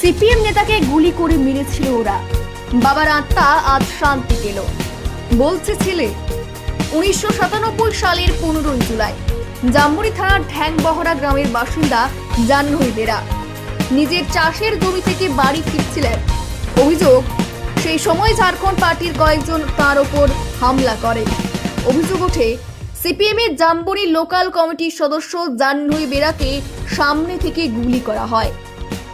CPM নেতাকে গুলি করে মেরেছিল ওরা। বাবার আত্মা আজ শান্তি পেল। বলছে ছেলে, উনিশশো সাতানব্বই সালের পনেরোই জুলাই জাম্বুরি থানার ঢ্যাংবহরা গ্রামের বাসিন্দা জাহ্নবী বেরা। নিজের চাষের জমি থেকে বাড়ি ফিরছিলেন। অভিযোগ, সেই সময় ঝাড়খণ্ড পার্টির কয়েকজন তার ওপর হামলা করে। অভিযোগ ওঠে, সিপিএম এর জাম্বুরি লোকাল কমিটির সদস্য জাহ্নবী বেরাকে সামনে থেকে গুলি করা হয়।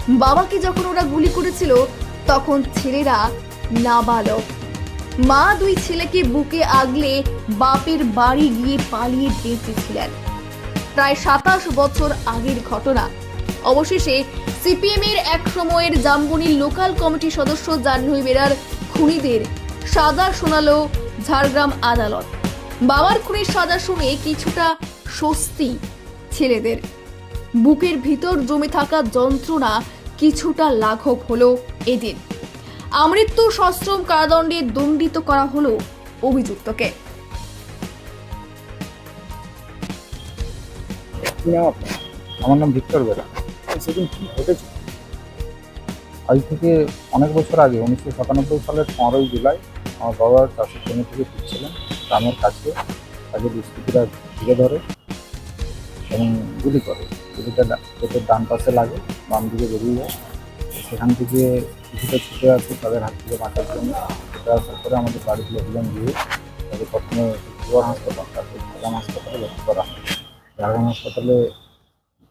বাবাকে যখন ওরা গুলি করেছিল, তখন ছেলেরা নাবালক। মা দুই ছেলেকে বুকে আগলে বাপের বাড়ি গিয়ে পালিয়ে বেঁচেছিলেন। প্রায় সাতাশ বছর আগের ঘটনা। অবশেষে সিপিএম এর এক সময়ের জাম্বনির লোকাল কমিটির সদস্য জাহ্নবী বেরার খুনিদের সাজা শোনালো ঝাড়গ্রাম আদালত। বাবার খুনির সাজা শুনে কিছুটা স্বস্তি ছেলেদের। বুকের ভিতর জমে থাকা যন্ত্রণা কিছুটা লাঘব হলো এদিন। আমৃত্যু সশ্রম কারাদণ্ডে দণ্ডিত করা হলো অভিযুক্তকে। আমার নাম ভিক্টর বেরা সেদিন কি ঘটেছে? আজ থেকে অনেক বছর আগে, উনিশশো সাতানব্বই সালের পনেরোই জুলাই, আমার বাবা চাষের জমি থেকে ফিরছিলেন গ্রামের কাছে। তাকে দুষ্কৃতীরা ধরে এবং গুলি করে। ডা- পেটের ডান পাশে লাগে, বাম দিকে বেরিয়ে যায়। সেখান থেকে কিছুটা ছুটে আসে তাদের হাত থেকে বাঁচার জন্য। ছুটে আসার পরে আমাদের বাড়ির লোকজন গিয়ে তাদের প্রথমে জোয়ার হাসপাতাল, তারপর ঝাড়গ্রাম হাসপাতালে ভর্তি করা হয়। ঝাড়গ্রাম হাসপাতালে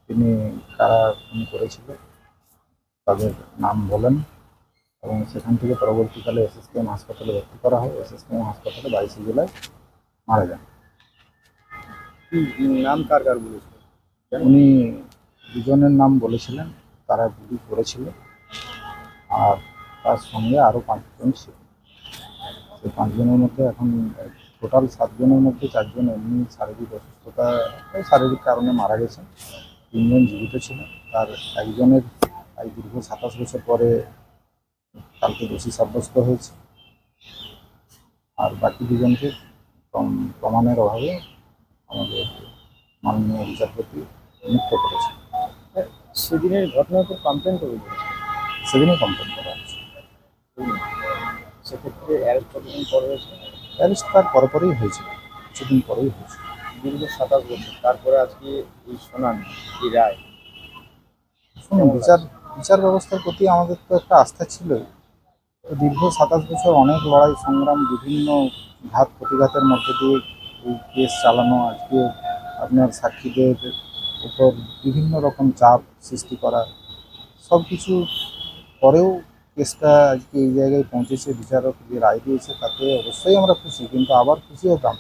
তিনি কারা খুন করেছিল, তাদের নাম বলেন এবং সেখান থেকে পরবর্তীকালে এসএসকেএম হাসপাতালে ভর্তি করা হয়। এসএসকেএম হাসপাতালে বাইশে জুলাই মারা যান। নাম কার কার বলেছে? উনি দুজনের নাম বলেছিলেন, তারা গুলি করেছিল। আর তার সঙ্গে আরও পাঁচজন ছিল। সেই পাঁচজনের মধ্যে এখন টোটাল সাতজনের মধ্যে চারজন এমনি শারীরিক অসুস্থতা শারীরিক কারণে মারা গেছেন তিনজন জীবিত ছিলেন তার একজনের আজ দীর্ঘ সাতাশ বছর পরে কালকে দোষী সাব্যস্ত হয়েছে। আর বাকি দুজনকে প্রম- প্রমাণের অভাবে আমাদের মাননীয় বিচারপতি মুক্ত করেছে সেদিনের ঘটনার উপর কমপ্লেন করে সেদিনই কমপ্লেন করা হয়েছে। সেক্ষেত্রে অ্যারেস্ট কতদিন পর হয়েছে? অ্যারেস্ট তার পরে পরেই হয়েছিল কিছুদিন পরেই হয়েছে। দীর্ঘ সাতাশ বছর। তারপরে আজকে এই শুনানি এই রায়। শুনুন বিচার বিচার ব্যবস্থার প্রতি আমাদের তো একটা আস্থা ছিলই। তো দীর্ঘ সাতাশ বছর অনেক লড়াই সংগ্রাম বিভিন্ন ঘাত প্রতিঘাতের মধ্যে দিয়ে এই কেস চালানো আজকে আপনার সাক্ষীদের উপর বিভিন্ন রকম চাপ সৃষ্টি করা সব কিছু পরেও কেসটা আজকে এই জায়গায় পৌঁছেছে বিচারক যে রায় দিয়েছে তাতে অবশ্যই আমরা খুশি কিন্তু আবার খুশি হতাম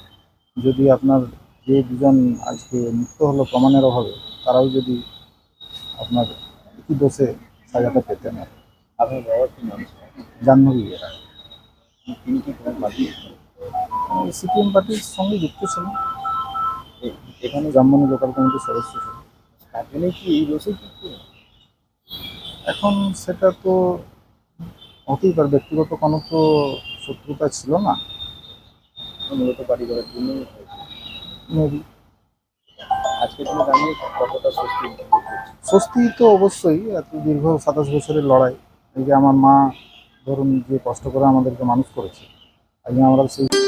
যদি আপনার যে দুজন আজকে মুক্ত হলো প্রমাণের অভাবে তারাও যদি আপনার কি দোষে সাজাটা পেতেন। আর আপনার বাবার কি নাম? জাহ্নবী এরা তিনি কি সিপিএম পার্টির সঙ্গে যুক্ত ছিলেন। এখানে জামমনি লোকাল কমিটির সদস্য ছিলেন সাতজনে কি এই দোষে কি এখন সেটা তো হতেই পারে ব্যক্তিগত কোনো তো শত্রুতা ছিল না। মূলত পার্টি জন্য মেবি আজকে তুমি জানিয়ে কতটা স্বস্তি স্বস্তি তো অবশ্যই এত দীর্ঘ সাতাশ বছরের লড়াই। এই যে আমার মা ধরুন যে কষ্ট করে আমাদেরকে মানুষ করেছে আজকে আমরা সেই